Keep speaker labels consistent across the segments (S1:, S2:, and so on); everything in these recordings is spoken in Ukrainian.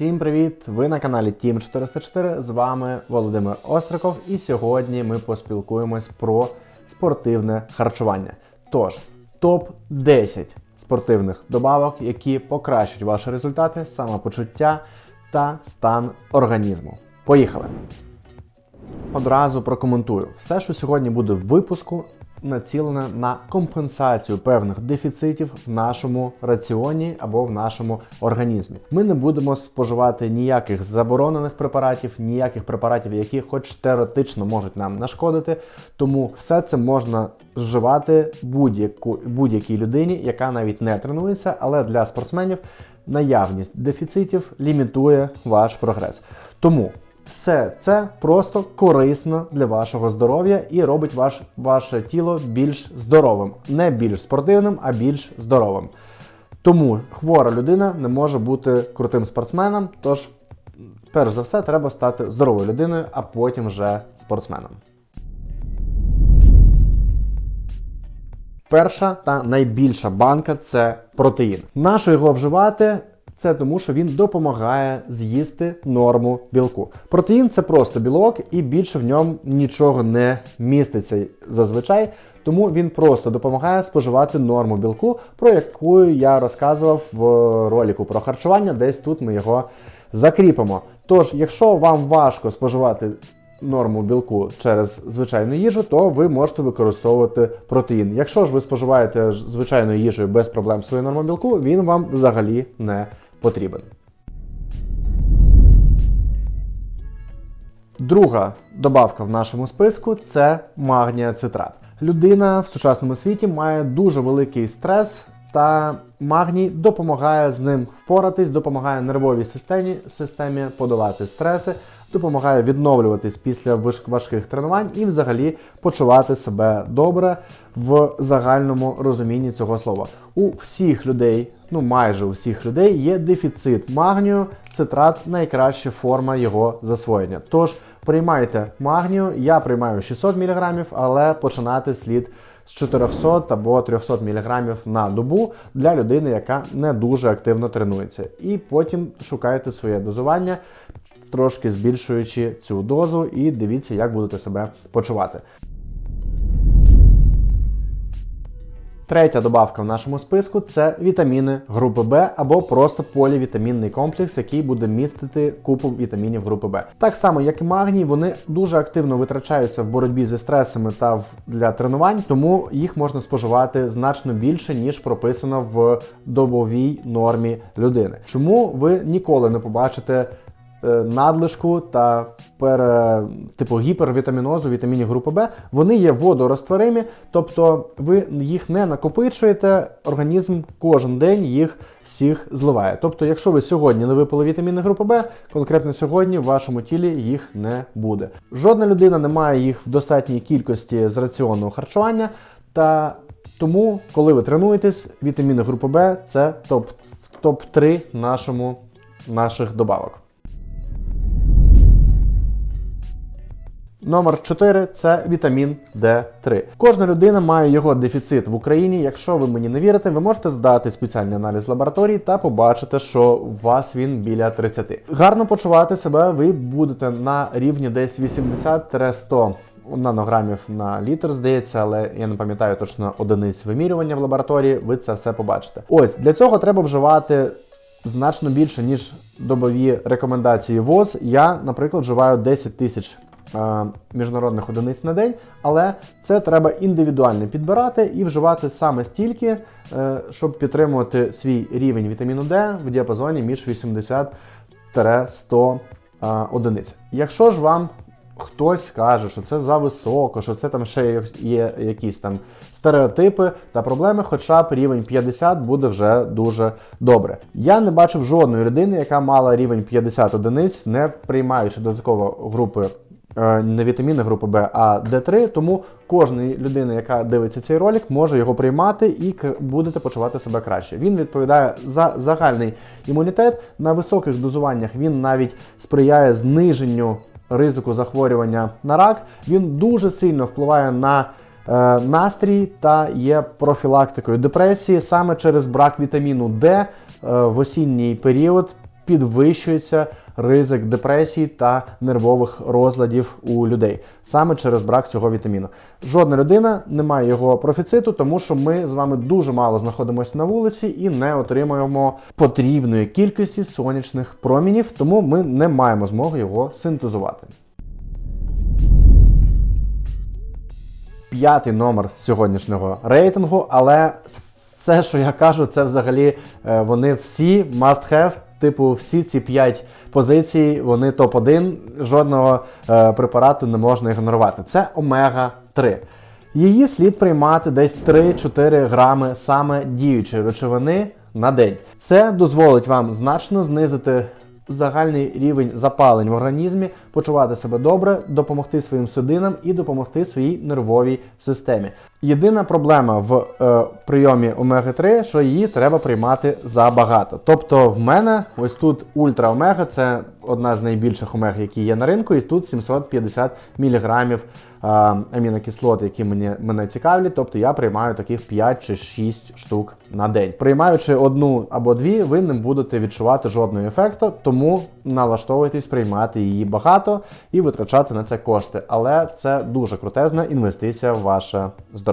S1: Всім привіт! Ви на каналі Team 404. З вами Володимир Остриков, і сьогодні ми поспілкуємось про спортивне харчування. Тож, топ 10 спортивних добавок, які покращать ваші результати, самопочуття та стан організму. Поїхали! Одразу прокоментую. Все, що сьогодні буде в випуску, націлене на компенсацію певних дефіцитів в нашому раціоні або в нашому організмі. Ми не будемо споживати ніяких заборонених препаратів, ніяких препаратів, які хоч теоретично можуть нам нашкодити. Тому все це можна вживати будь-яку будь-якій людині, яка навіть не тренується, але для спортсменів наявність дефіцитів лімітує ваш прогрес. Тому все це просто корисно для вашого здоров'я і робить ваш, ваше тіло більш здоровим. Не більш спортивним, а більш здоровим. Тому хвора людина не може бути крутим спортсменом. Тож, перш за все, треба стати здоровою людиною, а потім вже спортсменом. Перша та найбільша банка це протеїн. Нащо його вживати? Це тому, що він допомагає з'їсти норму білку. Протеїн це просто білок, і більше в ньому нічого не міститься зазвичай. Тому він просто допомагає споживати норму білку, про яку я розказував в роліку про харчування. Десь тут ми його закріпимо. Тож, якщо вам важко споживати норму білку через звичайну їжу, то ви можете використовувати протеїн. Якщо ж ви споживаєте звичайною їжею без проблем свою норму білку, він вам взагалі не потрібен. Друга добавка в нашому списку це магнія цитрат. Людина в сучасному світі має дуже великий стрес, та магній допомагає з ним впоратись, допомагає нервовій системі, системі подолати стреси, допомагає відновлюватись після важких тренувань і взагалі почувати себе добре в загальному розумінні цього слова. У всіх людей, ну майже у всіх людей, є дефіцит магнію, цитрат найкраща форма його засвоєння. Тож приймайте магнію, я приймаю 600 мг, але починати слід з 400 або 300 мг на добу для людини, яка не дуже активно тренується. І потім шукайте своє дозування, трошки збільшуючи цю дозу, і дивіться, як будете себе почувати. Третя добавка в нашому списку це вітаміни групи Б або просто полівітамінний комплекс, який буде містити купу вітамінів групи Б. Так само, як і магній, вони дуже активно витрачаються в боротьбі зі стресами та для тренувань, тому їх можна споживати значно більше, ніж прописано в добовій нормі людини. Чому ви ніколи не побачите надлишку та пере, типу гіпервітамінозу вітамінів групи Б, вони є водорозтворимі, тобто ви їх не накопичуєте, організм кожен день їх всіх зливає. Тобто, якщо ви сьогодні не випили вітаміни групи Б, конкретно сьогодні в вашому тілі їх не буде. Жодна людина не має їх в достатній кількості з раціонного харчування. Та тому, коли ви тренуєтесь, вітаміни групи Б це топ топ 3 нашому наших добавок. Номер 4 це вітамін D3. Кожна людина має його дефіцит в Україні. Якщо ви мені не вірите, ви можете здати спеціальний аналіз лабораторії та побачити, що у вас він біля 30. Гарно почувати себе ви будете на рівні десь 80-100 нанограмів на літр, здається, але я не пам'ятаю точно одиниць вимірювання в лабораторії. Ви це все побачите. Ось для цього треба вживати. Значно більше, ніж добові рекомендації ВОЗ. Я, наприклад, вживаю 10 тисяч міжнародних одиниць на день, але це треба індивідуально підбирати і вживати саме стільки, е, щоб підтримувати свій рівень вітаміну Д в діапазоні між 80-100 е, одиниць. Якщо ж вам хтось каже, що це за високо, що це там ще є якісь там стереотипи та проблеми, хоча б рівень 50 буде вже дуже добре. Я не бачив жодної людини, яка мала рівень 50 одиниць, не приймаючи додатково групи Е, не вітаміни групи Б, а Д3. Тому кожна людина, яка дивиться цей ролик, може його приймати і будете почувати себе краще. Він відповідає за загальний імунітет. На високих дозуваннях він навіть сприяє зниженню ризику захворювання на рак. Він дуже сильно впливає на е, настрій та є профілактикою депресії саме через брак вітаміну Д е, в осінній період підвищується ризик депресії та нервових розладів у людей саме через брак цього вітаміну. Жодна людина не має його профіциту, тому що ми з вами дуже мало знаходимося на вулиці і не отримуємо потрібної кількості сонячних промінів, тому ми не маємо змоги його синтезувати. П'ятий номер сьогоднішнього рейтингу, але все, що я кажу, це взагалі е, вони всі must have. Типу, всі ці 5 позицій, вони топ-1, жодного е, препарату не можна ігнорувати. Це омега-3. Її слід приймати десь 3-4 грами саме діючої речовини на день. Це дозволить вам значно знизити загальний рівень запалень в організмі, почувати себе добре, допомогти своїм судинам і допомогти своїй нервовій системі. Єдина проблема в е, прийомі омеги-3, що її треба приймати забагато. Тобто в мене ось тут ультра омега, це одна з найбільших омег, які є на ринку, і тут 750 мг амінокислот, які мені, мене цікавлять. Тобто я приймаю таких 5 чи 6 штук на день. Приймаючи одну або дві, ви не будете відчувати жодного ефекту, тому налаштовуйтесь приймати її багато і витрачати на це кошти. Але це дуже крутезна інвестиція в ваше здоров'я.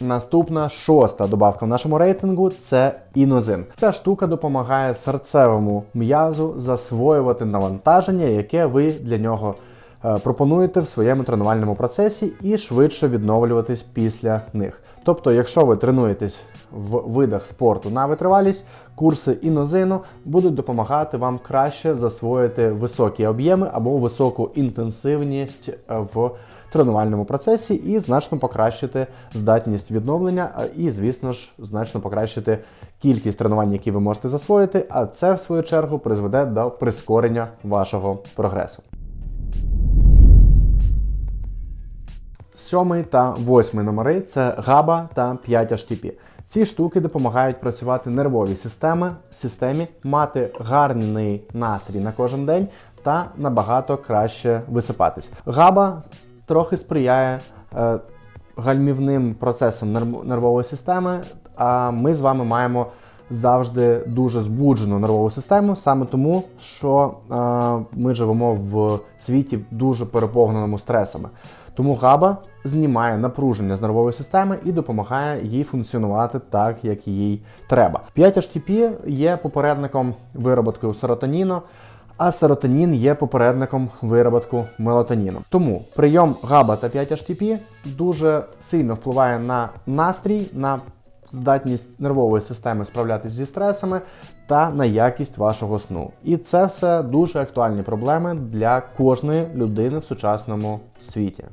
S1: Наступна шоста добавка в нашому рейтингу це інозин. Ця штука допомагає серцевому м'язу засвоювати навантаження, яке ви для нього е, пропонуєте в своєму тренувальному процесі і швидше відновлюватись після них. Тобто, якщо ви тренуєтесь в видах спорту на витривалість, курси інозину будуть допомагати вам краще засвоїти високі об'єми або високу інтенсивність е, в тренувальному процесі і значно покращити здатність відновлення, і, звісно ж, значно покращити кількість тренувань, які ви можете засвоїти, а це, в свою чергу, призведе до прискорення вашого прогресу. Сьомий та восьмий номери це GABA та 5-HTP. Ці штуки допомагають працювати нервовій системи, системі, мати гарний настрій на кожен день та набагато краще висипатись. GABA трохи сприяє е, гальмівним процесам нерв- нервової системи, а ми з вами маємо завжди дуже збуджену нервову систему, саме тому, що е, ми живемо в світі дуже переповненому стресами. Тому габа знімає напруження з нервової системи і допомагає їй функціонувати так, як їй треба. 5-HTP є попередником вироботку серотоніну, а серотонін є попередником вироботку мелатоніну. Тому прийом габа та 5-HTP дуже сильно впливає на настрій, на здатність нервової системи справлятися зі стресами та на якість вашого сну. І це все дуже актуальні проблеми для кожної людини в сучасному світі.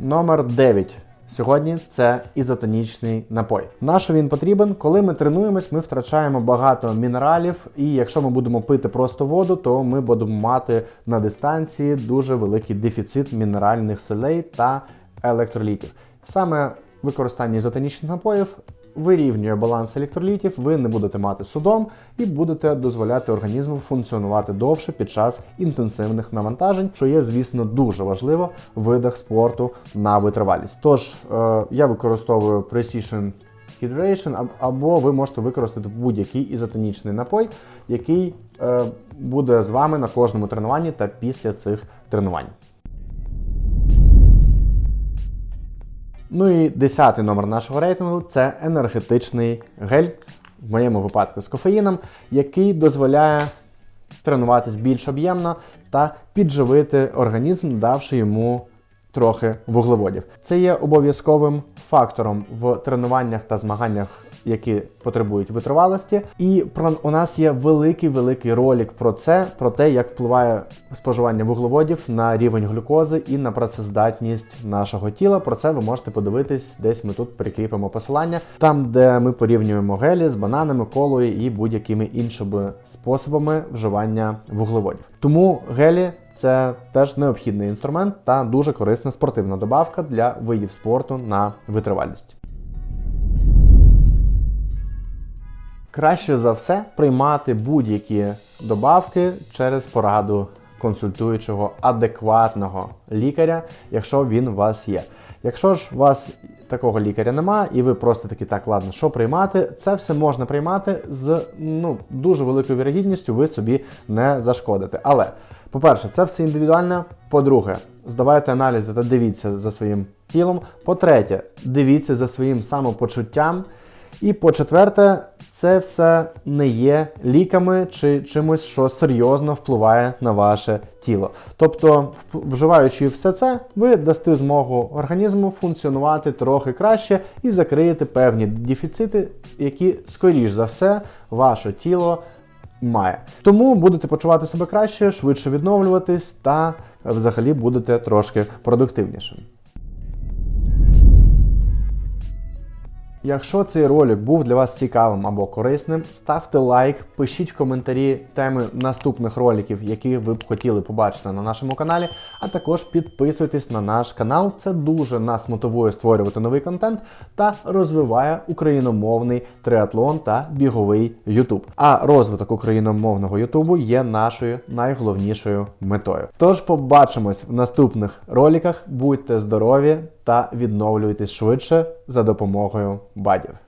S1: Номер 9. Сьогодні це ізотонічний напой. На що він потрібен? Коли ми тренуємось, ми втрачаємо багато мінералів, і якщо ми будемо пити просто воду, то ми будемо мати на дистанції дуже великий дефіцит мінеральних солей та електролітів. Саме використання ізотонічних напоїв вирівнює баланс електролітів, ви не будете мати судом і будете дозволяти організму функціонувати довше під час інтенсивних навантажень, що є, звісно, дуже важливо в видах спорту на витривалість. Тож е, я використовую Precision Hydration, або ви можете використати будь-який ізотонічний напой, який е, буде з вами на кожному тренуванні та після цих тренувань. Ну і десятий номер нашого рейтингу це енергетичний гель, в моєму випадку з кофеїном, який дозволяє тренуватись більш об'ємно та підживити організм, давши йому трохи вуглеводів. Це є обов'язковим фактором в тренуваннях та змаганнях, які потребують витривалості. І про у нас є великий великий ролик про це, про те, як впливає споживання вуглеводів на рівень глюкози і на працездатність нашого тіла. Про це ви можете подивитись, десь ми тут прикріпимо посилання, там, де ми порівнюємо гелі з бананами, колою і будь-якими іншими способами вживання вуглеводів. Тому гелі це теж необхідний інструмент та дуже корисна спортивна добавка для видів спорту на витривалість. Краще за все приймати будь-які добавки через пораду консультуючого адекватного лікаря, якщо він у вас є. Якщо ж у вас такого лікаря нема, і ви просто такі, так, ладно, що приймати, це все можна приймати з ну, дуже великою вірогідністю, ви собі не зашкодите. Але, по-перше, це все індивідуально. По-друге, здавайте аналізи та дивіться за своїм тілом. По-третє, дивіться за своїм самопочуттям. І по-четверте, це все не є ліками чи чимось, що серйозно впливає на ваше тіло. Тобто, вживаючи все це, ви дасте змогу організму функціонувати трохи краще і закриєте певні дефіцити, які, скоріш за все, ваше тіло має. Тому будете почувати себе краще, швидше відновлюватись та взагалі будете трошки продуктивнішим. Якщо цей ролик був для вас цікавим або корисним, ставте лайк, пишіть в коментарі теми наступних роликів, які ви б хотіли побачити на нашому каналі, а також підписуйтесь на наш канал. Це дуже нас мотивує створювати новий контент та розвиває україномовний триатлон та біговий Ютуб. А розвиток україномовного Ютубу є нашою найголовнішою метою. Тож побачимось в наступних роликах. Будьте здорові та відновлюйтесь швидше за допомогою бадів.